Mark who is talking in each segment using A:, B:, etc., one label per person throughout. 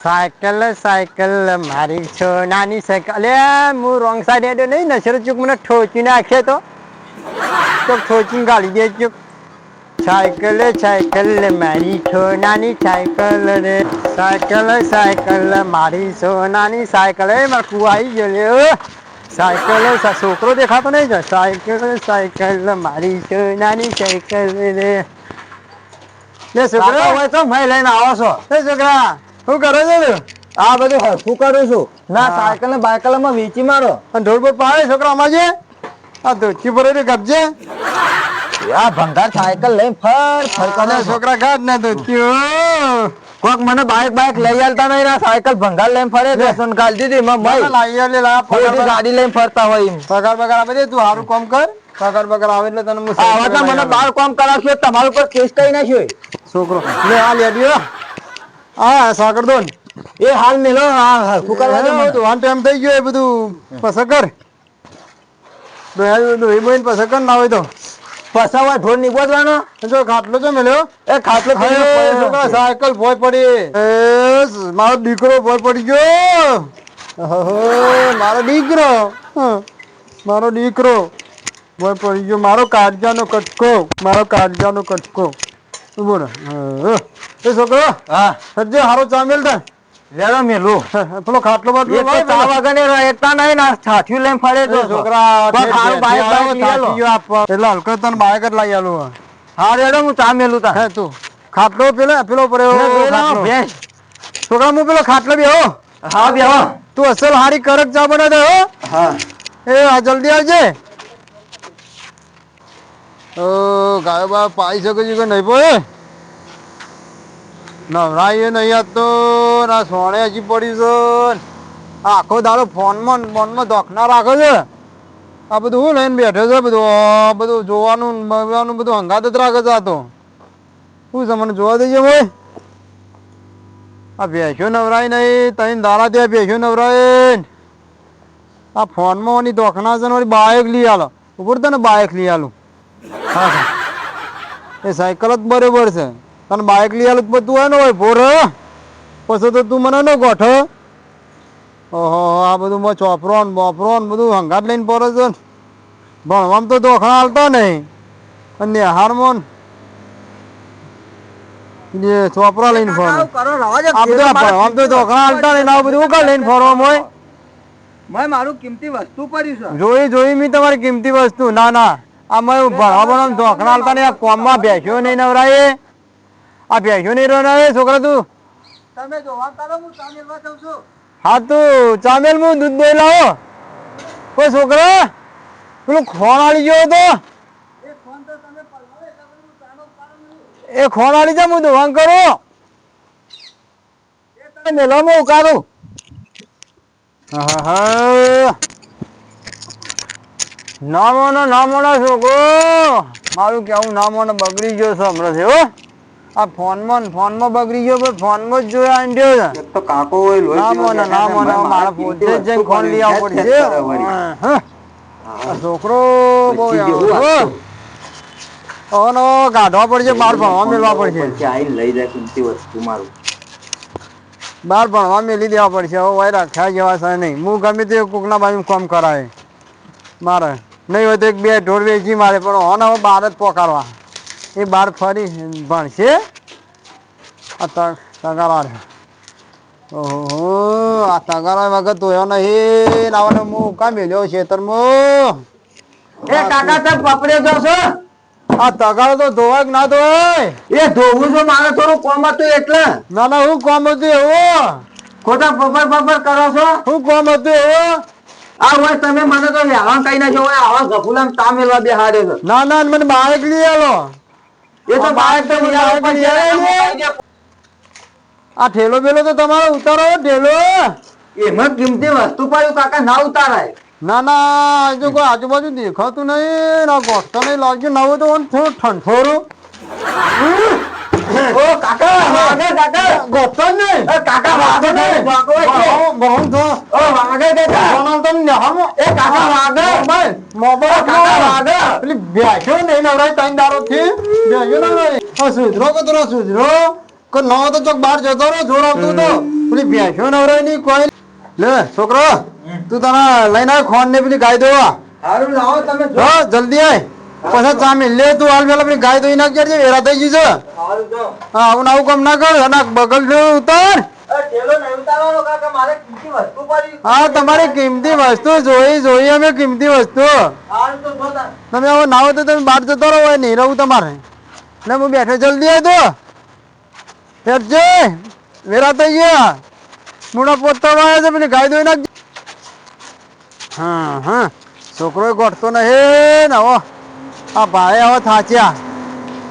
A: Cycle cycle મારી છો નાની સાયકલ. અલે હું રોંગ સાઈડ હેડ્યો નહીં નશરો ચૂક મને ઠોચી નાખે તો. તો ઠોચી ગાળી દે ચૂક. સાયકલ સાયકલ મારી છો નાની સાયકલ રે. સાયકલ સાયકલ મારી છો નાની સાયકલ. એ મારે કુવા આવી ગયો લે સાયકલ છોકરો દેખાતો નહીં જાય સાયકલ સાયકલ મારી છો નાની સાયકલ રે. લે છોકરા.
B: હોય તો મેં લઈને આવો છો.
A: એ છોકરા. શું કરે છે
B: આ બધું હરખું કરું છું. ના સાયકલ ને બાયકલમાં વેચી મારો.
A: અને ઢોળ બોળ પાડે છોકરા અમાર છે આ ધોચી ભરેલી ગપજે
B: આ ભંગાર સાયકલ લઈને ફર ફર કરે
A: છોકરા કાઢ ને ધોચ્યો
B: કોક મને બાઈક બાઈક લઈ આલતા નહીં ના સાયકલ ભંગાર લઈને ફરે
A: છે.
B: દર્શન કાલ દીધી માં મય.
A: લઈ આલે લા
B: ગાડી લઈને ફરતા હોય
A: પગાર બગાર આવે તું સારું કામ કર. પગાર બગાર આવે એટલે તને હું
B: આવા તો મને બાર કામ કરાવશો તમારું પર કેસ કઈ નાખ્યો
A: છોકરો લે આ લેડીઓ આ સાકર દોન.
B: એ હાલ મેલો આ હરખું કરવા દે મને.
A: ટાઈમ થઈ ગયો એ બધું પસંદ કર દોહી દોહી બોઈન પસંદ કર ના હોય તો.
B: પસાવા ઢોર નીકળવાનો
A: જો ખાટલો છે મેલ્યો
B: એ ખાટલો
A: અરે,
B: પીને પડ્યો છે.
A: છોકરા સાયકલ ભોય પડી. એ મારો દીકરો ભોય પડી ગયો. મારો દીકરો. હં, મારો દીકરો ભોય પડી ગયો. મારો કાળજાનો કટકો મારો કાળજાનો કટકો. બોલો એ છોકરો
B: હા.
A: સજ્જે હારો ચામેલ થાય
B: લેલો મેલું.
A: પેલો ખાટલો બાટલો લાવ
B: ચા. વગર એકતા નહીં ના છાઠ્યું લઈને ફરે તો.
A: છોકરા
B: ખારું બાઈક બાઈક લઈ
A: આપ. એટલે હલકો તને બાઈક જ લાવી આલું
B: હા રેડો હું ચા મેલું તા.
A: હે તું. ખાટલો પેલો પેલો.
B: ભેંસ.
A: છોકરા હું પેલો ખાટલો બેહો.
B: હા બેહો.
A: તું અસલ હારી કરક ચા બનાવી દે હો.
B: હા.
A: એ આ જલ્દી આવજે. ઓ ગાયો બા પાઈ શકો છો કે નહીં પોય નવરાઈએ નહીં તો, ના સોણે હજી પડી છે. આખો દાડો ફોનમાં ફોનમાં દોખના રાખે છે. આ બધું હું લઈને બેઠો છે, બધું, આ બધું જોવાનું મળવાનું બધું હંગાત જ રાખે છે આ તો. શું છે, મને જોવા દઈએ ભાઈ. આ ભેંસો નવરાય નહીં, તઈને દાડા ત્યાં ભેંસો નવરાય આ ફોનમાં ઓની દોખના છે ને બાઇક લઈ આલો. ઉપર તને બાઇક લઈ આલું. એ સાયકલ જ બરોબર છે. તને બાઇક લઈ આલું તો તું હોય ને હોય ભોર. પછી તો તું મને ન ગોઠ. ઓહો આ બધું માં ચોપરો ને બોપરો ને બધું હંગાત લઈને પડે છે. ભણવામાં તો દોખણા હાલતા નહીં. અને નિહારમાં ને જે ચોપરા લઈને ફરો. આ બધું ભણવામાં તો દોખણા હાલતા નહીં આ બધું ઉકા લઈને ફરવામાં હોય.
B: મેં મારું કિંમતી વસ્તુ પડ્યું છે.
A: જોઈ જોઈ મેં તમારી કિંમતી વસ્તુ. ના ના. આ મેં ભણવા ભણવા ધોકણા હાલતા નહીં. આ કોમમાં બેસ્યો નહીં નવરાય. આ ભેંસો નહીં રવરાય છોકરા તું?
B: તમે કરો હું છું.
A: હા તું ચામેલ હું દૂધ દોઈ લાવો કોઈ છોકરા પેલું ખોણ આલી ગયો તો
B: એ હું
A: ખોણ આલી જા હું દોવાન કરું.
B: એ મેલવામાં ઉકારું.
A: આહાહા. ના મોનો ના મોનો છોકરો. મારું કેવું ના બગડી ગયો છે હમણાંથી હો. આ ફોનમાં ફોનમાં બગડી ગયો પણ ફોનમાં જ જોયા આંડ્યો છે.
B: તો કાકો હોય લોહી
A: ના મોના ના મોના
B: મારા
A: પોતે જ ફોન લઈ આવવો પડશે
B: છે, છે.
A: હા. છોકરો બહુ. ઓનો કાઢવા પડશે બહાર ભણવા મેળવા પડશે.
B: આઈ લઈ જાય કિંમતી વસ્તુ મારું.
A: બહાર ભણવા મેલી દેવા પડશે હવે વાય રાખ્યા જેવા છે નહીં. હું ગમે તે કોકના બાજુ કામ કરાય મારે. નહીં હોય તો એક બે ઢોર વેચી મારે પણ હોને હવે બહાર જ પોકારવા. એ બહાર ફરી ભણશે. તગારા. ઓહો આ તગારા વગર તો એનો નહીં આવવાનો હું કામ મેલ્યો ખેતરમાં
B: એ કાકા તમે પકડ્યો તો છો?
A: આ તગારો તો ધોવાય કે ના ધોવાય.
B: એ ધોવું છું મારે થોડું કોમ હતું એટલે.
A: ના ના હું કોમ હતું એવો.
B: ખોટા પપર પપર કરો છો?
A: હું કોમ હતું એવો.
B: આ હોય તમે મને તો વ્યાવાન કઈ નાખ્યો જો આવા ગફુલામ તા મેલવા બેહાડ્યો છે.
A: ના ના મને બહાર નીકળી આલો.
B: એ તો
A: આ ઠેલો બેલો તો તમારો ઉતારો ઠેલો.
B: એમાં કિંમતી વસ્તુ પડ્યું કાકા ના ઉતારાય.
A: ના ના જો કોઈ આજુબાજુ દેખાતું નહીં ના ગોઠતો નહીં લાગ્યું ના હોય તો થોડું ઠંઠોરું
B: ઓ કાકા વાગે કાકા.
A: ગોઠતો નહીં.
B: કાકા વાગે ને છે.
A: બહુ તો
B: ઓ વાગે કાકા.
A: સોના તો નેહામાં.
B: એ કાકા વાગે
A: મોબાઈલ. મોબાઈલ
B: કાકા વાગે
A: પેલી બેસ્યો નહીં નવરાય ત્રણ દારો થી બેસ્યો નવરાય હા સુધરો કે તરો સુધરો કે ન તો ચોક બહાર જતો રહો જોર આવતું તો પેલી ભેંસો નવરાય નહીં કોઈ લે છોકરો તું તને લઈને આવ ખોન ને પેલી ગાય દેવા.
C: હારું લાવો તમે જો.
A: જો જલ્દી આય. પછી ચામી લે તું હાલ પેલા પેલી ગાય દોઈ એટલે વેરા થઈ
C: ગઈ છે.
A: હા આવું આવું કામ ના કર અને બગલ ઉતાર. હા તમારી કિંમતી વસ્તુ જોઈ જોઈ અમે કિંમતી વસ્તુ.
C: તો
A: તમે હવે ના હોય તો તમે બહાર જતો રહો નહીં રહું તમારે. એટલે હું બેઠો જલ્દી આય તો હેઠજે વેરા થઈ ગયા. મૂળા પોતા વાળા છે પેલી ગાય દોઈ નાખજે. હા હા. છોકરો ગોઠતો નહીં. ને હવે આ ભાઈ હવે થાચ્યા.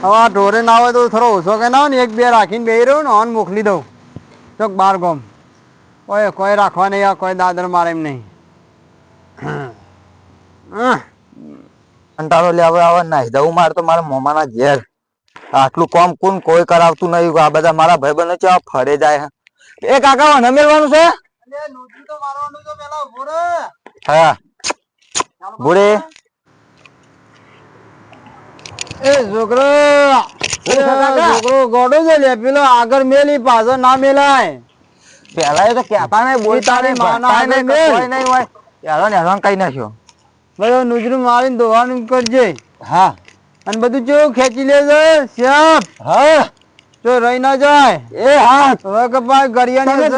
A: હવે આ ઢોરે ના હોય તો થોડો ઓછો કે ના હોય ને, એક બે રાખીને બે રહ્યો ને, ઓન મોકલી દઉં. ચોક બાર ગોમ. કોઈ કોઈ રાખવા નહીં, આ કોઈ દાદર મારે એમ નહીં. હા.
B: કંટાળો લે, હવે આવે નાહી દઉં. મારે તો મારા મોમાના ઘેર આટલું કોમ કોણ કોઈ કરાવતું નહીં. આ બધા મારા ભાઈબંધો છે ફરે જાય એ કાકા મેળવાનું છે. હા.
A: એ છોકરો છોકરો ગોડો છે લે પેલો આગળ મેલી પાછળ ના મેલાય.
B: પેલા તો કેતા નહીં બોલતા નહીં
A: માના
B: નહીં કોઈ નહીં હોય. હેરાન હેરાન કઈ નાખ્યો.
A: બધું નુજરું મારીને ધોવાનું કરજે
B: હા.
A: અને બધું જો ખેંચી લેજો શ્યામ.
B: હા.
A: જો રહી ના જાય.
B: એ હા
A: હવે કે ભાઈ ગરિયાની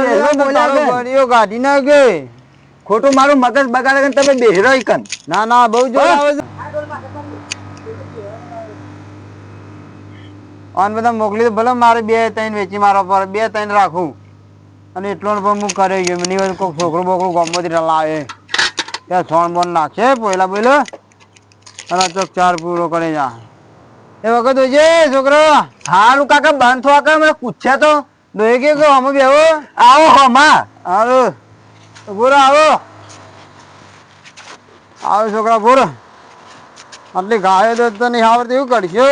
A: કાઢી નાખે.
B: ખોટું મારું મગજ બગાડે કે તમે બેહરો કન.
A: ના ના બહુ
B: જો
A: આવે આન બધા મોકલી તો ભલે મારે બે ત્રણ વેચી મારા પર બે ત્રણ રાખું. અને એટલો પણ હું કરે ગયો મને કોઈ છોકરો બોકરો ગમતી લાવે. ત્યાં સોણ બોન નાખશે પહેલા બોયલો. અને ચોક ચાર પૂરો કરે જા. એ વખત હોય છોકરો
B: હારું કાકા બંધ થવા કે મને પૂછ્યા તો.
A: દોય કે કહો અમે બેવો
B: આવો હમા.
A: હાલો. બોરો આવો. આવો છોકરા બોરો આટલી ગાયો તો તને નહીં આવડતી એવું કરશો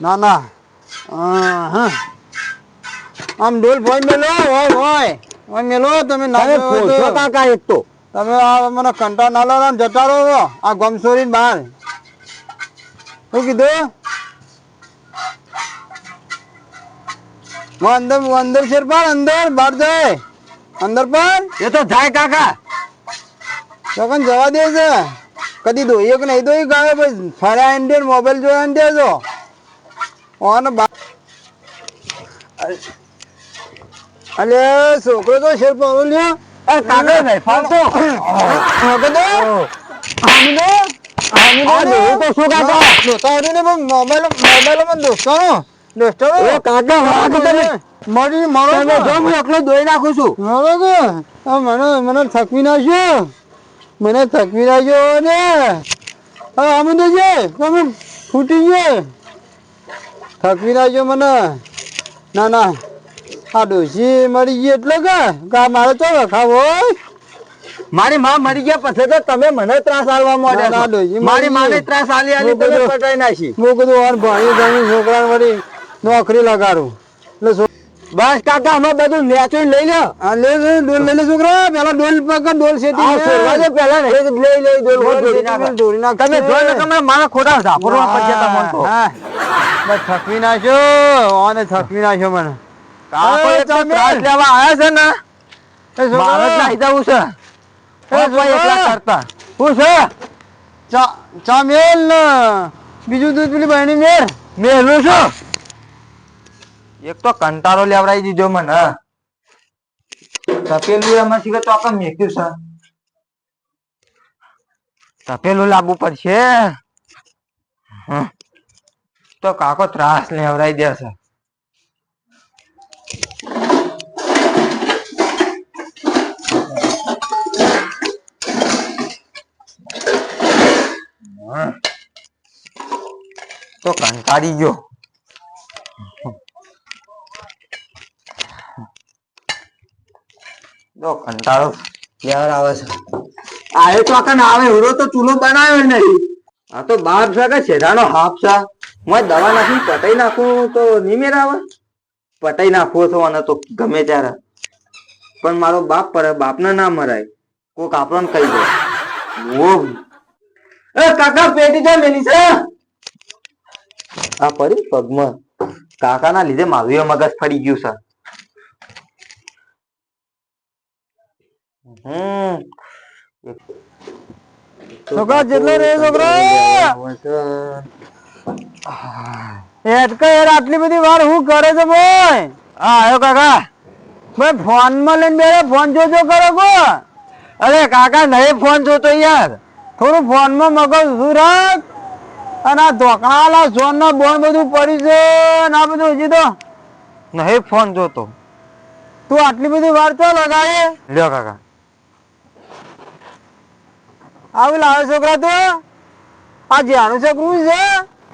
A: ના ના. હા. આમ ડોલ ભોય મેલો હોય હોય. મેલો તમે ના તો.
B: કાકા એક તો.
A: તમે આ મને કંટાળ ના લાવો જતા રહો. આ ગમસોરી બહાર. શું કીધું? હું અંદર હું અંદર છે પણ અંદર બહાર જાય. અંદર પણ?
B: એ તો જાય કાકા.
A: ચોકન જવા દે છે. કદી દોઈએ કે નહીં દોઈ ગાયો ભાઈ ફર્યા ઇન્ડિયન મોબાઈલ જોયા ને દેજો. ઓન બા અલે છોકરો તો શેર પાડો લ્યો.
B: કાકા નહીં ફાલતો
A: હગદો હામીદો
B: આ જોયું તો શું કાકા?
A: દોસ્તારો ને પણ મોબાઈલ મોબાઈલમાં દોસ્તારો દોસ્તારો
B: એ કાકા વાગ તમે
A: મરી મરો
B: જો હું એકલો દોઈ નાખું છું.
A: આ મને મને થકવી નાખ્યો મને થકવી નાખ્યો ને હવે આમ છે તમે ફૂટી ગયો. થકવી નાખ્યો મને. ના ના. આ ડોસી મરી ગઈ એટલે કે? મારે તો રખાવ હોય.
B: મારી માં મરી ગયા પછી તો તમે મને ત્રાસ આલવા માંડ્યા છો.
A: મારી.
B: માને ત્રાસ આલી આલી તમે પટાઈ નાખી.
A: હું કીધું ઓર ભણી ગણી છોકરા વળી નોકરી લગાડું. એટલે
B: બસ કાકા અમે બધું નેચું લઈ લે
A: આ લે ડોલ લઈ લે છોકરા. પેલા ડોલ પકડ ડોલ શેતી
B: આ
A: લે.
B: ફેરવા દે ને. લઈ લઈ
A: ડોલ
B: દોરી નાખો.
A: પેલી દોરી નાખશે.
B: તમે જોઈ તમે મારા ખોટા ઝાપડવા પડશે તમને તો
A: હા, બસ થકવી નાખ્યો. ઓને થકવી નાખ્યો મને.
B: ત્રાસ લેવા આયા છે ને નાહી જવું છે.
A: એ
B: કોઈ
A: છોકરા.
B: એકલા કરતા. શું છે?
A: ચા ચા મેલ ને બીજું દૂધ પેલી બહેની મેર
B: મેલું છું. એક તો કંટાળો લેવડાવી દીધો મને. તપેલું એમાં શીખે તો આપણે મેક્યું છે. તપેલું લાવવું પડશે. તો કાકો ત્રાસ લેવડાવી દે છે તો કંટાળી ગયો. તો કંટાળો લેવડ આવે છે? આ એ તો આખા આવે એવડો તો ચૂલો બનાવ્યો નહીં. આ તો બાપ છે કે છેડાનો હાફ છે. હું દવા નાખી પટાઈ નાખું તો નહીં મેળ આવે? પટાઈ નાખવો છો અને તો ગમે ત્યારે. પણ મારો બાપ પડે બાપને ના મરાય. કોક આપણને કહી દે. ઓ એ કાકા પેટી છે મેલી છે? આ પડી પગમાં. કાકાના લીધે મારું મગજ ફરી ગયું છે.
A: છોકરા યાર, આટલી બધી વાર હું કરે છે બોય
B: હા કાકા.
A: ભાઈ ફોન લઈને ફોન જોજો કરો
B: અરે કાકા, નહીં ફોન જોતો યાર.
A: થોડું ફોનમાં મગજ શું રાખ. અને આ ધોકાળા ઝોન નો બોન બધું પડી છે ને આ બધું હજી તો
B: નહીં ફોન જોતો.
A: તું આટલી બધી વાર તો લગાડે
B: લ્યો કાકા.
A: આવું લાવે છોકરા તું? આ જ્યાનું છોકરું છે?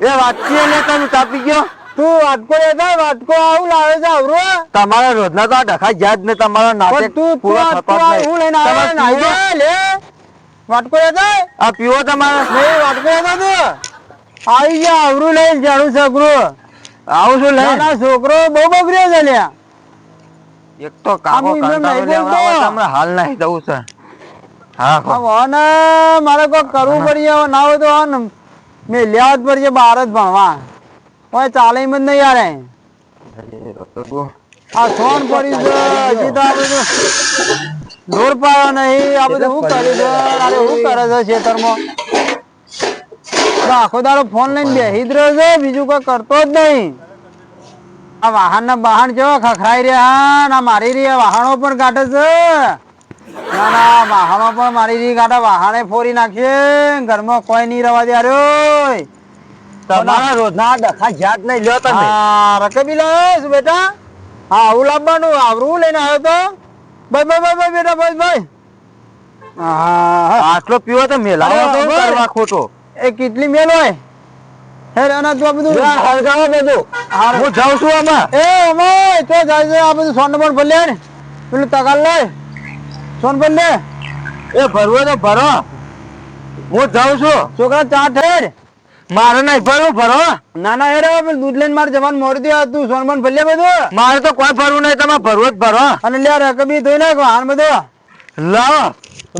B: એ વાતચીત ને તમે તાપી ગયો?
A: તું વાટકો લેતા વાટકો આવું લાવે છે આવરો?
B: તમારા રોજના તો આ ડખા યાદ ને તમારા નાટક
A: તું
B: પૂરા થતા જ
A: હું લઈને આવે? જા, લે. વાટકો લેતા
B: આ પીવો તમારા?
A: નહીં વાટકો લેતા તું. આવી ગયા આવરું લઈને જાણું છોકરું
B: આવું છું લઈ
A: ના છોકરો બહુ બગડ્યો છે લ્યા.
B: એક તો કાકો કંટાળો લેવડાવે
A: બોલતો.
B: હાલ નહીં દઉં છે. હા
A: આ મારે કોઈ કરવું પડી ના હોય તો આ ને મેં લેવા જ પડશે બહાર જ ભણવા. કોઈ ચાલે એમ જ નહીં યાર આ સોન પડી છે હજી તો આ બધું ઢોર પાયો નહીં. આ બધું શું કરે છે? અરે શું કરે છે ખેતરમાં આખો દાડો ફોન લઈને બેસી જ રહ્યો છે બીજું કોઈ કરતો જ નહીં. આ વાહન ના બહાણ જેવા ખખડાઈ રહ્યા? ના મારી રહ્યા વાહનો પણ કાઢે છે. ના ના વાહનો પણ મારી રહી કાઢે વાહણે ફોરી નાખીએ. ઘરમાં કોઈ નહીં રવા દે અરે
B: તમારા રોજના ડખા જાત નહીં લ્યો તમે.
A: હા રકબી લાવ્યો બેટા? હા આવું લાવવાનું આવરું લઈને આવ્યો તો? ભાઈ ભાઈ ભાઈ ભાઈ બેટા ભાઈ ભાઈ.
B: આટલો પીવો તો મેલાવો ખોટો.
A: એ કેટલી મેલ હોય? હે અને તું બધું
B: બધું. હું જાઉં છું આમાં.
A: એ અમાય તો જાય છે આ બધું સોન પણ ભલે ને. પેલું તગાલ લે. સોન લે.
B: એ ભરવો તો ભરો. હું જાઉં છું.
A: છોકરા ચા ઠેર.
B: મારે નહીં ભરવું ભરો.
A: ના ના હેર પેલું દૂધ લઈને મારે જવાનું. મોડી દે તું સોન પણ ભલે બધું.
B: મારે તો કોઈ ભરવું નહીં તમે ભરવું જ ભરો.
A: અને લે રકબી ધોઈ નાખો આન બધું.
B: લાવો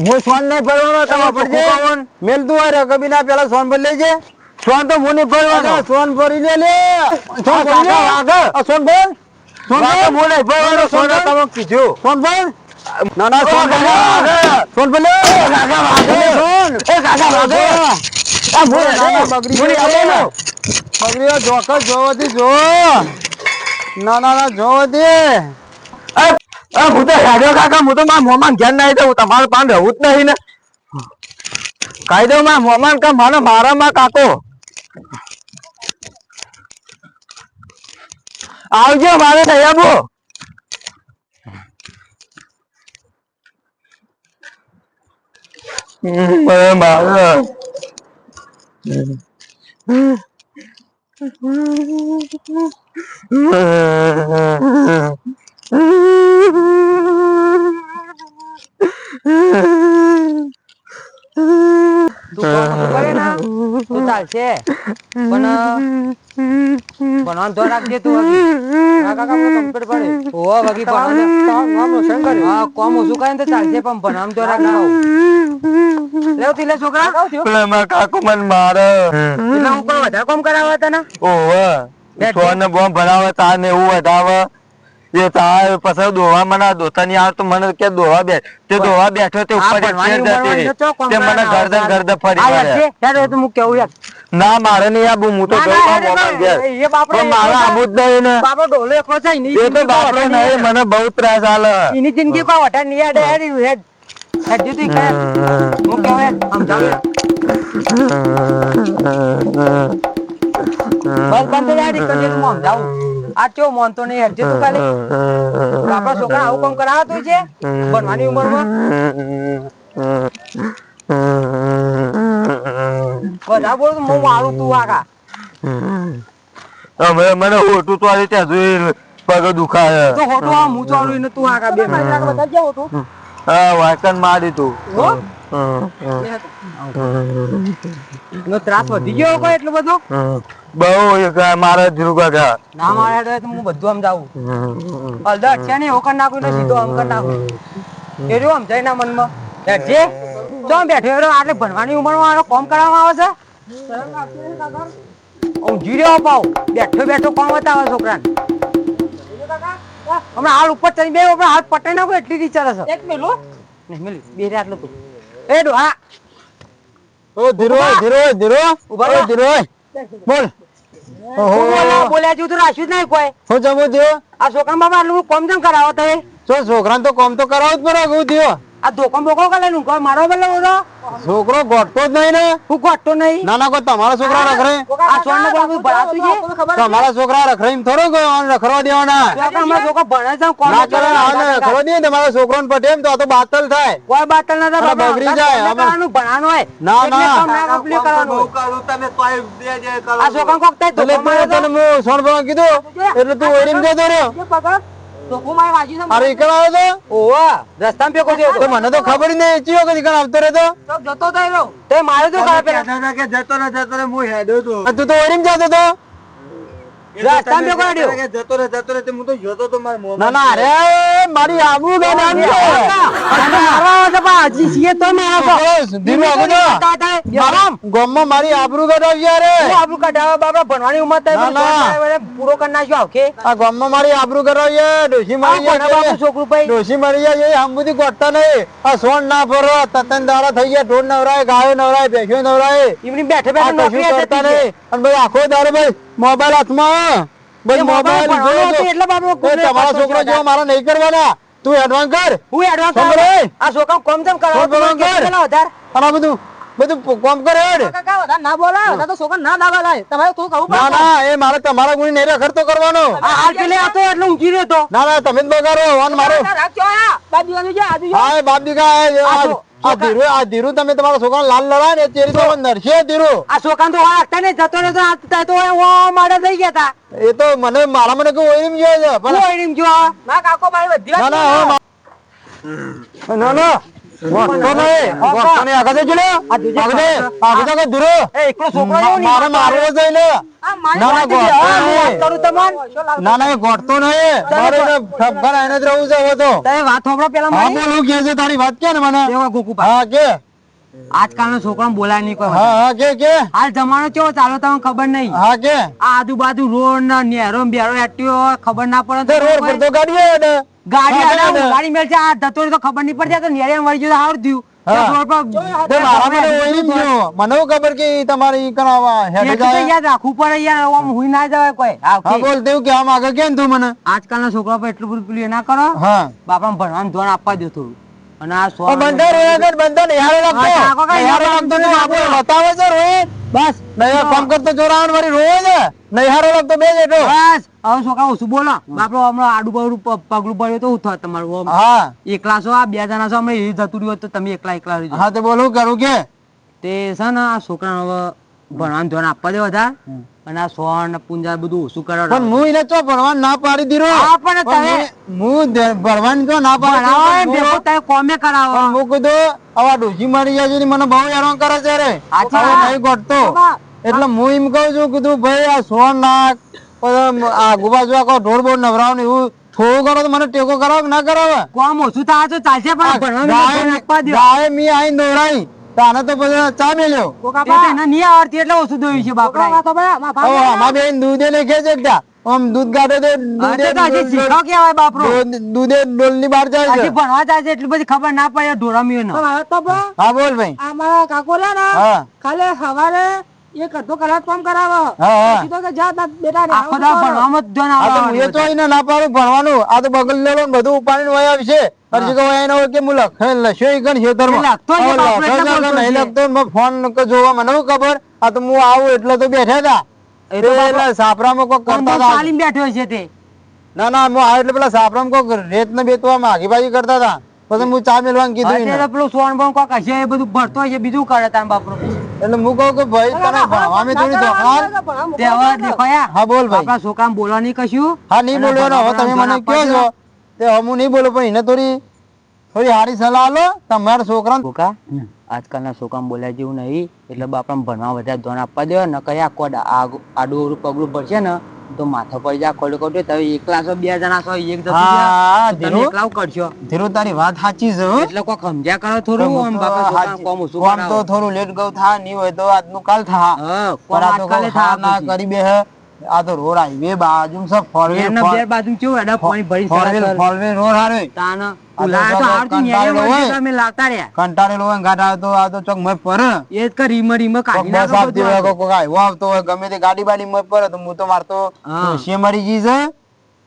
B: હું સોન નહીં ભરવાનો તમે
A: પડજે. મેલ તું આ રકબી ના પેલા સોન ભરી લેજે.
B: સોન તો હું નહીં ભરવાનો
A: સોન ભરી લે લે. સોન ભરી લે.
B: કાકા વાગે.
A: આ સોન ભર. સોન ભર.
B: હું નહીં ભરવાનો
A: સોન.
B: તમે કીધું.
A: સોન ભર. ના ના સોન ભર. લે. સોન ભર લે.
B: કાકા વાગે.
A: સોન.
B: એ કાકા વાગે. આ
A: બગડી. બગડી જોકર જોવાથી જો ના ના ના જોવાથી
B: હું તો હેડ્યો કાકા, હું તો મારા મોમાં ઘેર પાન રહેવું જ આવજો મારે મને મારે
C: ને ચાલશે. પણ ભણવાનું તો રાખજે તું હજી. કાકા મને પડે. હોવે, વગી ભણવાનું. હા, કોમ ઓછું કરે તો ચાલશે પણ તો રાખજે. લેવ તીલે છોકરા.
B: પેલા મારા કાકો મને મારે.
C: એટલે હું કોઈ વધારે કોમ કરાવવા તને?
B: ઓવે. સોને બોમ્બ ભરાવે તાર ને એવું વધાવે. એ તાર પછી દોવા મને દોતા ની આવે તો મને કે દોવા બે તે દોવા બેઠો તે ઉપર એક તે મને ગરદન ગરદન ફરી
C: આ યાર તો હું કેવું યાર.
B: ના મારે નહીં આબુ હું તો જઉં
C: ના,
B: મોમાં પણ મારે આબુ જ નહીં ને.
C: બાપો ઢોલે એકલો નહીં
B: એ તો
C: જિંદગી
B: નહીં મને બહુ ત્રાસ આલે.
C: એની જિંદગી કો વટા નહીં આડે યાર, યાર. હેડ. જતી કર. હું કેવું સમજાવું. બસ બંધ યાર જાય, રી મોમ સમજાવું. આ ચો મોનતો નહીં હેડ જતું કાલે આપણા છોકરા આવું કામ કરાવતું છે? ભણવાની ઉંમરમાં? બધા બોલ હું મારું તું આખા.
B: અમે મને હોટું તો આલી ત્યાં જોઈ પગ દુખાય.
C: તો હોટું આ હું ચાલુ ને તું આખા બે આગળ બધા કેવું તું
B: હા વાકન મારી તું.
C: હો? એનો ત્રાસ વધી ગયો કોઈ એટલો બધો?
B: બહુ એક મારા ધ્રુવ કાકા
C: ના મારે હેડે તો હું બધું સમજાવું. અલદર છે ને એવું નાખું ને સીધો આમ કર નાખું. એ રહ્યો સમજાય ના મનમાં. બેઠજે. ચો બેઠો રહ્યો આટલે ભણવાની ઉંમરમાં આનો કોમ કરવામાં આવે છે? ઊંઘી રહ્યો પાવ બેઠો બેઠો કોણ બતાવે છોકરાને. હમણાં હાલ ઉપર ચડી બે આપણે હાથ પટાઈ નાખો એટલી રીચાર છે એક મિનિટ નહીં મિલી બે રાત લો તું એ ડોહા.
A: ઓ ધીરો ધીરો ધીરો ઊભા
C: રહો.
A: ધીરો બોલ. ઓહો.
C: બોલ્યા છું જેવું તો રાખ્યું જ નહીં કોઈ.
A: હું જમો થયો
C: આ છોકરા બાબા કોમ જમ કરાવો તમે?
A: છોકરા છોકરાને તો કોમ તો કરાવો જ પડે હું થયો.
C: આ ધોકો બોકો કરે નું મારો બેલો ઓરો
A: છોકરો ગોટતો જ નહીં ને.
C: હું ગોઠતો નહીં.
A: ના ના કોઈ તમારા છોકરા રખરે
C: આ છોકરાને કોઈ ભણાતું છે?
A: તમારા છોકરા રખરે એમ થોડો કોઈ આને રખરો દેવાના.
C: છોકરા અમારા છોકરા ભણે છે કોણ
A: ના કરે આને રખરો દે તમારા છોકરાને પટે એમ તો આ તો બાતલ થાય.
C: કોઈ બાતલ ના થાય.
A: બગડી જાય, આમાં.
C: કરવાનું હોય.
A: ના, ના.
C: કામ ના કરવાનું.
B: કરું તમે તોય બે જે કરો
C: આ છોકરાને કોક થાય
A: તો તને હું સોન ભણ કીધું એટલે તું ઓરીમ જતો રહ્યો અરે ઈકણ આવ્યો તો
C: ઓવા રસ્તામાં ભેગો થયો
A: તો. મને તો ખબર જ નહીં ચિયો કે ઈકણ આવતો રહેતો?
C: તે મારે તો કરે પેલા?
B: કે જતો રહે જતો રહે હું હેડો તો
A: તું તો ઓરીમ જતો તો.
C: રસ્તામાં ભેગો હેડ્યો.
B: કે જતો રે જતો રે તે હું તો જોતો તો મારા મોં
A: ના ના અરે મારી આબરૂ ગાડાની છે.
C: મારવા આવે છે છીએ તો મારો
A: ધીમે આગળ જો. મારા ગામમાં મારી આબરૂ ગાડાવી યાર
C: શું આપણું કાઢાવા ભણવાની ઉંમર થાય
A: ના,
C: પણ
A: ના.
C: છોકરા વડે પૂરો કરી નાખ્યો આવકે.
A: આ ગામમાં મારી આબરૂ કરાવી યાર ડોશી મારી
C: ભણા બાપુ છોકરું ભાઈ.
A: ડોશી મરી જાય આમ બધી ગોઠતા નહીં. આ સોન ના ફરો તતન દાડા થઈ ગયા ઢોર નવરાય ગાયો નવરાય ભેંસો નવરાય.
C: એમની બેઠે બેઠે નોકરી
A: કરતા નહીં. અને ભાઈ આખો દાડો ભાઈ મોબાઈલ હાથમાં તમારા છોકરો મારા નહીં કરવાના તું એડવાન્સ કર
C: હું advance
A: ખબર
C: આવું.
A: હે?
C: આ છોકરાને કોમ જેમ કરાવો
A: કોમ
C: તમે
A: કર.
C: કેટલા વધારે?
A: અને આ બધું બધું કોમ કરે હેડ ના ના એ મારે તમારા ગુણી નહીં રખડતો કરવાનો
C: આ હાલ પેલે હતો એટલે ઊંઘી રહ્યો તો.
A: ના ના તમે જ બગાડો મારો આ ધીરુ આ ધીરુ તમે તમારા છોકરાને લાલ લડાય ને ચેરી તો નરશે ધીરુ.
C: આ છોકરાને તો વાગતા નહીં, જતો આ તો- ઓ માડે થઈ ગયા તા.
A: એ તો મને મારા મને કોઈ ઓઈમ જોયે છે પણ
C: હું? ઓયડીમ
A: ના કાકો ભાઈ મા- ના ના
C: છોકરો
A: મારે ને. ના ના. ના ગોઠતો નહીં. ખબર એને જ રહેવું છે હવે તો.
C: વાત પેલા.
A: બોલ કે તારી વાત કે ને મને. હા કે.
C: આજકાલનો છોકરાને બોલાય નહીં કોઈ
A: હા હા કે કે?
C: હાલ જમાનો કેવો ચાલો તમને ખબર નહીં?
A: હા કે?
C: આ આજુબાજુ રોડ ને નેરો બેરો એક્ટિવો ખબર ના પડે
A: તો રોડ પર તો ગાડી આવે ને
C: ગાડી
A: હા,
C: ગાડી મેળ છે આ ધતો તો ખબર નહીં પડતી તો નેરે વળી ગયો હારું થયું.
A: મને ખબર કે તમારી
C: યાદ રાખવું પડે યાર આમ હુઈ ના જવાય કોઈ. હા,
A: હા બોલ તેવું કેવા આગળ કેમ તું મને?
C: આજકાલના છોકરા પર એટલું બધું પેલું એ ના કરો.
A: હા.
C: બાપાને ભણવાનું ધોરણ આપવા દો થોડું. અને આ સો
A: પણ રોયા કર બંધા લાગતો
C: ટાંકો કાંઈ
A: નિહાળે
C: ના
A: લાગતો
C: લાગતો
A: તો બતાવે છે રોહિત
C: બસ.
A: નહીં ફોન કરતો જોરાવન મારી રોવે છે. નિહાળે લાગતો બે જેટલો.
C: બસ. હવે છોકરા ઓછું બોલો? બાપડો હમણાં આડું પગલું પગલું પડ્યું તો થાય તમારું
A: હા.
C: એકલા છો આ? બે જણા છો? હમણાં એ જતું રહ્યું તો તમે એકલા એકલા રહી
A: હા તે બોલું કરું કે?
C: તે છે ને આ છોકરા ભણવાનું ધ્યાન આપવા દે વધારે અને આ સોણ પૂંજા બધું ઓછું કરો
A: પણ હું એને ચો ભણવા ના પાડી દીધો.
C: હા, પણ તમે-
A: હું દે- તો ના
C: એમ
A: પાડી
C: ભેગું તમે કોમે કરાવો.
A: પણ હું કીધું આવા ડોશી મારી જાય છે મને બહુ હેરાન કરે છે રે.
C: સાચી
A: નહીં ગોઠતો એટલે હું એમ કહું છું કીધું ભાઈ આ સોન પછી આ ગુબાજુ આખો ઢોર બોર નવરાવ ને એવું થોડું કરો તો મને ટેકો કરાવો ના કરાવે?
C: કોમ ઓછું થાય તો ચાલશે પણ ભણવાનું આપવા દો.
A: મી તો તો પછી ચા મેલ્યો.
C: એને નહીં આવડતી એટલે ઓછું દોયું છે બાપડા
A: બેન દૂધે ને ખેંચે એકતા આમ દૂધ કાઢે તો દૂધે
C: શીખો કેવાય બાપરો.
A: દૂધે ડોલની બહાર જાય છે.
C: ભણવા જાય છે એટલી બધી ખબર ના પડે ઢોરામીઓ નો
A: હા બોલ ભાઈ.
D: અમારા કાકો ના ને
A: હા.
D: સવારે એક અડધો કલાક કામ કરાવો.
A: હા હા.
D: કે જા બેટા ને
C: આખો દાડો ભણવામાં જ ધ્યાન
A: આ તો તો એને ના પાડું ભણવાનું. આ તો બગલ લેલો બધું ઉપાડીને વહી આવશે. હરજી કહો એને હોય કે હું લખે લખ્યો ઈ ગણ ખેતરમાં.
C: એ લખતો જ
A: હવે
C: બાપુ
A: લખે
C: એટલે
A: છે કે
C: બોલતો
A: નહીં
C: છે.
A: લખતો ને ફોન કે જોવા મને ખબર? આ તો હું આવું એટલે તો બેઠા હતા.
C: એ તો બાપુ
A: એટલે સાપરામાં કોક કરતા હતા.
C: તાલીમ બેઠો છે તે?
A: ના ના હું આવ્યો એટલે પેલા સાપરામાં કોક રેત ને બેતવા માગી બાજી કરતા હતા. પછી હું ચા મેલવાનું કીધું એને.
C: અત્યારે પેલું સોન બોન કોક હશે એ બધું ભરતો હશે બીજું કરે તાર બાપરો
A: એટલે હું કહું કે ભાઈ તને ભણવામાં થોડી દોખાર
C: તેવા દેખાયા.
A: હા બોલ ભાઈ.
C: આપણા છોકરાને બોલવા નહીં કશું
A: હા નહીં બોલવાનો હવે તમે મને કહો છો. તે હું નહીં બોલું પણ એને થોડી થોડી સારી સલાહ આલો તમારા છોકરા
C: બોકા આજકાલના છોકરાને બોલ્યા જેવું નહીં. એટલે બાપરાને ભણવા વધારે ધ્યાન આપવા દે ને કયા કોડ આડું પગલું ભરશે ને તો માથા પર જા ખોટું ખોટું. તમે એકલા છો બે જણા છો એક
A: હા. ધીરુ.
C: એકલા કરશો
A: ધીરુ તારી વાત સાચી છે
C: એટલે કોઈ સમજ્યા કરો થોડું? આમ બાપા કોમ
A: કોમ તો થોડું લેટ ગયો થા ની હોય તો આજનું કાલ થા.
C: હા, કોમ આજકાલે
A: કોઈ ના કરી બે આ તો રોડ હાઈવે બાજુ સબ
C: ફોરવે ફોરવે બાજુ કેવું એડા પાણી ભરી
A: ફોરવે ફોરવે રોડ હારે.
C: તાન
A: કંટાળેલો હોય. ચોક મય પર.
C: એ જ રીમ રીમ કાઢી
A: બસ આવતી હોય કોક કોક આવ્યો આવતો હોય ગમે તે ગાડી બાડી મય પર તો હું તો મારતો
C: હા.
A: મરી ગઈ છે.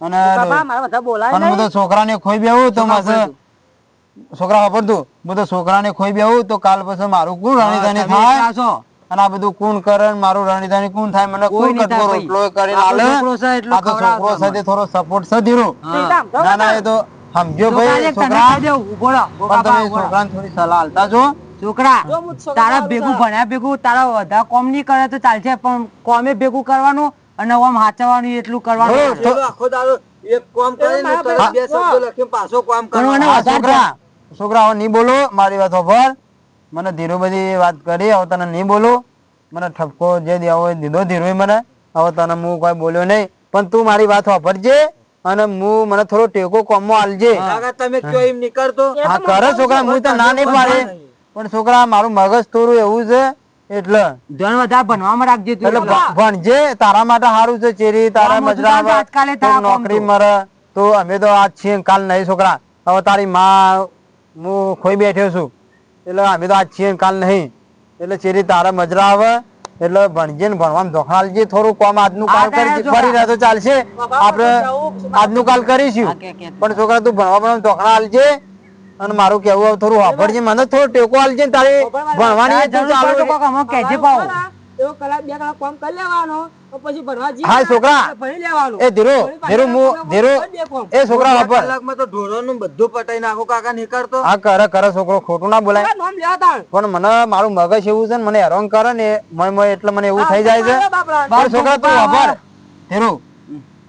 A: અને
D: બાપા મારા બધા બોલાય
A: પણ હું તો છોકરાને ખોઈ બેહું તો
C: છોકરા
A: છોકરા વાપરતું હું તો છોકરાને ખોઈ બેહું તો કાલ પછી મારું કોણ રણીધાની થાય? અને આ બધું કોણ કરે મારું રાણીધાની કોણ થાય? મને
C: કોઈ
A: કટકો રોટલો કરીને આલે?
C: છોકરો
A: આ તો છોકરો સાથે થોડો સપોર્ટ છે ધીરો. ના ના એ તો સમજો ભાઈ છોકરા છોકરાને થોડી સલાહ આલતા છો?
C: છોકરા
D: જો છોકરા
C: તારા ભેગું ભણ્યા ભેગું તારા વધારે કોમ નહીં કરે તો ચાલશે પણ કોમે ભેગું કરવાનું અને આમ હાચવાનું એટલું કરવાનું.
B: આખો દાડો એક કોમ કરે ને
D: મારા
B: બે શબ્દો લખીને પાછો કોમ
C: કરવાનો.
A: છોકરા છોકરા હવે નહીં બોલો મારી વાત ખબર મને ધીરો બધી વાત કરી હવે તને નહીં બોલો. મને ઠપકો જે દેવો હોય દીધો ધીરો મને. હવે તને હું કોઈ બોલ્યો નહીં. પણ તું મારી વાત વાપરજે અને હું મને થોડો ટેકો કોમો આલજે.
B: તમે કયો એમ નીકળતો?
A: હા કરે છોકરા હું તો ના નહીં પાડે. પણ છોકરા મારું મગજ થોડું એવું છે એટલે.
C: ધ્યાન વધારે ભણવામાં રાખજે
A: એટલે ભણજે તારા માટે સારું છે ચેરી તારા મજરા નોકરી. મરે તો અમે તો આજ છીએ કાલ નહીં છોકરા. હવે તારી માં હું ખોઈ બેઠ્યો છું. એટલે અમે તો આજ છીએ કાલ નહીં. એટલે ચેરી તારા મજરા આવે એટલે ભણજે ને ભણવામાં ધોખાલજે થોડું કોમ આજનું કાલ
C: કરી
A: ફરી રહ્યા તો ચાલશે આપણે આજનું કાલ કરીશું. પણ છોકરા તું ભણવા ભણવા ધોખાણા આલજે અને મારું કેવું થોડું વાપરજે મને થોડો ટેકો આલજે તારી ભણવાની ચાલુ
C: કેજે પાછું.
D: એવો કલાક બે કલાક કામ કરી લેવાનો તો પછી ભણવા જઈએ
A: હા, છોકરા.
D: ભણી લેવાનું.
A: એ ધીરો ધીરો હું ધીરો
D: કરી દે કામ.
A: એ છોકરા વાપર.
B: કલાકમાં તો ઢોરોનું બધું પટાઈ નાખો કાકા નીકળતો.
A: હા કરે કરે છોકરો ખોટું ના બોલાય.
D: નામ લેવા તાણ.
A: પણ મને મારું મગજ એવું છે ને મને હેરાન કરે ને મય મય એટલે મને એવું થઈ જાય છે. છોકરા તું વાપર. ધીરુ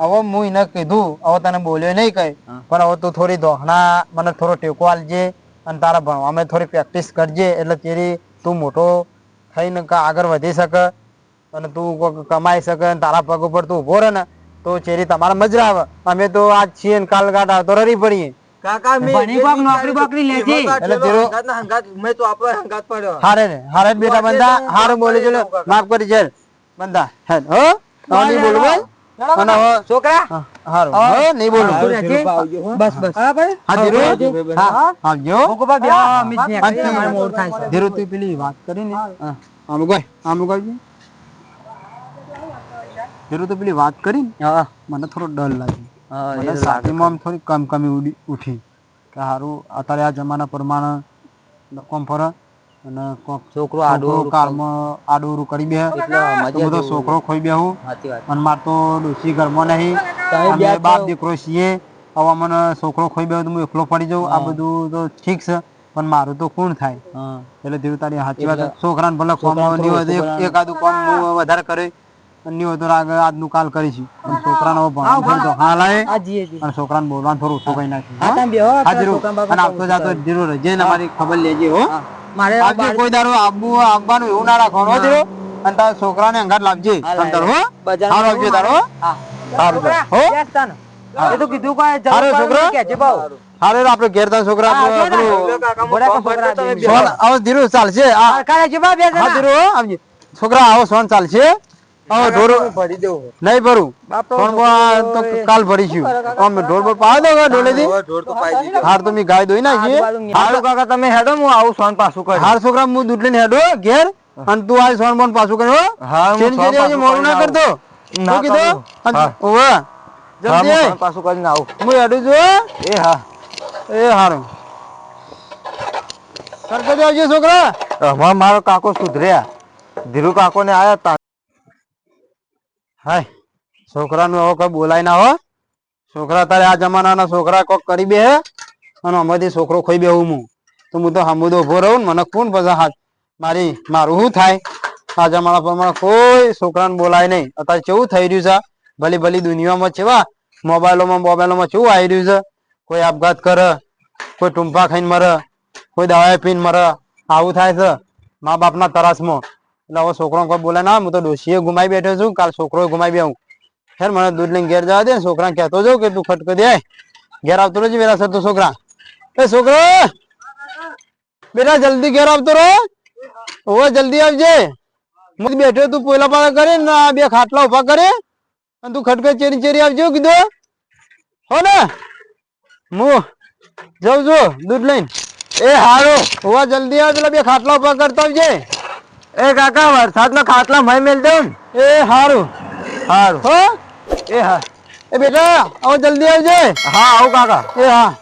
A: હવે હું એને કીધું હવે તને બોલ્યો નહીં કઈ. પણ હવે તું થોડી દોહણા મને થોડો ટેકો આલજે અને તારા ભણવામાં થોડી પ્રેક્ટિસ કરજે એટલે તેરી તું મોટો થઈને આગળ વધી શકે અને તું કમાઈ શકે અને તારા પગ ઉપર તું ઊભો રહે ને તો ચેરી તમારા મજરા આવે. અમે તો આજ છીએ ને કાલ ગાડા તો રરી પડીએ.
B: કાકા મેં
C: નોકરી બોકરી લેજે.
A: એટલે ધીરો-
B: હંગાત હંગાત મેં તો પડ્યો.
A: હારે ને હારે બેટા બંદા હારે બોલી ચલો માફ કરી છે બંદા હો. બોલું
C: છોકરા?
A: હારું. હો. નહીં બોલું.
C: બસ બસ.
A: હા ધીરુ હા આવજો
C: ભોગોબા બે આ મિસ ને મારે મોડું થાય છે.
A: ધીરુ તું પેલી વાત કરી ને આમ ગોય આમ ગોય ધીરુ તું પેલી વાત કરી ને
C: હા.
A: મને થોડો ડર લાગ્યો મને સાથીમાં થોડી કમ કમી ઉઠી. કે હારું અત્યારે આ જમાના પ્રમાણે કોમ ફરે. અને કોક
C: છોકરો આડું
A: કારમાં આડું કરી બે
C: એટલે
A: બધો. છોકરો ખોઈ બેહું.
C: સાચી વાત.
A: અને માર તો ડોશી ઘરમાં નહીં.
C: તમે બે
A: અમે બાપ દીકરો છીએ. હવે મને છોકરો ખોઈ બેહું તો હું એકલો પડી જાઉં. આ બધું તો ઠીક છે. પણ મારું તો કોણ થાય.
C: હા.
A: એટલે ધીરુ તારી સાચી વાત
C: છોકરા
A: છોકરાને ભલે કોમ નહીં હોય એક- એકાદું કોમ હું વધારે કરે. અને નહીં હોય તો આગળ આજનું કાલ કરીશું. પણ છોકરાને હવે ભણવાનું થોડું તો હા લાય.
C: આ જીએ જી
A: અને છોકરાને બોલવાનું થોડું ઓછું કરી નાખ્યું
C: હા
A: હા? હા ધીરુ. અને આવતો જાતો ધીરુ રજે ને મારી ખબર લેજે હો.
C: હા. મારે
A: આવજે કોઈ દારો આબુ આવવાનું એવું ના રાખવાનું હો. અને તારા છોકરાને અંગાત લાવજે તંતર હો.
C: બજારમાં
A: હારો તારો હા. સારું હો.
C: એ તો કીધું
A: છોકરો? હારે આપણે ઘેર છોકરા ધીરુ ચાલશે. આ
C: સરકારે જે બે જણા.
A: ધીરુ આવજે. છોકરા આવો સોન ચાલશે. આવો ઢોર
B: ભરી દેવું
A: નહીં ભરું. સોન તો કાલ ભરીશું. અમે ઢોર બોર પાવા દો ઢોલેથી.
B: હવે ઢોર તો પાઈ દીધો.
A: હાર તો મી ગાય દોઈ નાખીએ
C: આજુબાજુ
A: કાકા તમે હેડો હું આવું સોન પાછું કરી. હાર છોકરા હું દૂધ લઈને હેડો ઘેર. અને તું આ સોન બોન પાછું કર્યો
B: હા, હું
A: ચેન
B: સોન
A: ચેન
B: પાછું
A: મોડું ના કરતો? શું કીધું? ઓવે જલ્દી
B: પાછું કરીને આવું.
A: હું હેડું છું
B: એ હા.
A: એ હારું. સરપંચ આવજો છોકરા.
B: હમણાં મારો કાકો સુધર્યા. ધીરુ કાકો ને આયા તા
A: હાય, છોકરાનું હવે કોઈ બોલાય ના હો. છોકરા તારે આ જમાનાના છોકરા કોક કરી બે હે. અને અમારથી છોકરો ખોઈ બેહું હું. તો હું તો હમુદો ઊભો રહું મને કોણ પછી મારી, મારું શું થાય? આ જમાના પ્રમાણે કોઈ છોકરાને બોલાય નહીં. અત્યારે કેવું થઈ રહ્યું છે? ભલી ભલી દુનિયામાં કેવા? મોબાઈલોમાં મોબાઈલોમાં કેવું આવી રહ્યું છે? કોઈ આપઘાત કરે, કોઈ ટૂંપા ખાઈને મરે, કોઈ દવા પીને મરે. આવું થાય છે? મા બાપના તરાસમાં એટલે હવે છોકરો બોલે, ના, હું તો ડોશીએ ગુમાઈ બેઠો છું, કાલ છોકરો ગુમાઈ આવું ખેર મને દૂધ લઈને ઘેર જવા દે ને છોકરા કહેતો જાઉં કે તું ખટકો દે ઘેર આવતો રહેજે, વેલા સર તો છોકરા. એ છોકરો, બેટા, જલ્દી ઘેર આવતો રહો. ઓવે જલ્દી આવજે. હું બેઠો તું પોયલા પાડા કરે ને, આ બે ખાટલા ઊભા કરે અને તું ખટકો ચેરી ચેરી આવજો કીધું, હો? ને? હું જાઉં છું, દૂધ લઈને.
B: એ હારું,
A: હોવા, જલ્દી આવજો એટલે બે ખાટલા ઊભા કરતા આવજે.
B: એ કાકા વરસાદનો ખાટલા મય મેલ દઉં
A: એ હારું.
B: હારું.
A: હો?
B: એ હા.
A: એ બેટા આવો જલ્દી આવજે.
B: હા આવું કાકા.
A: એ હા.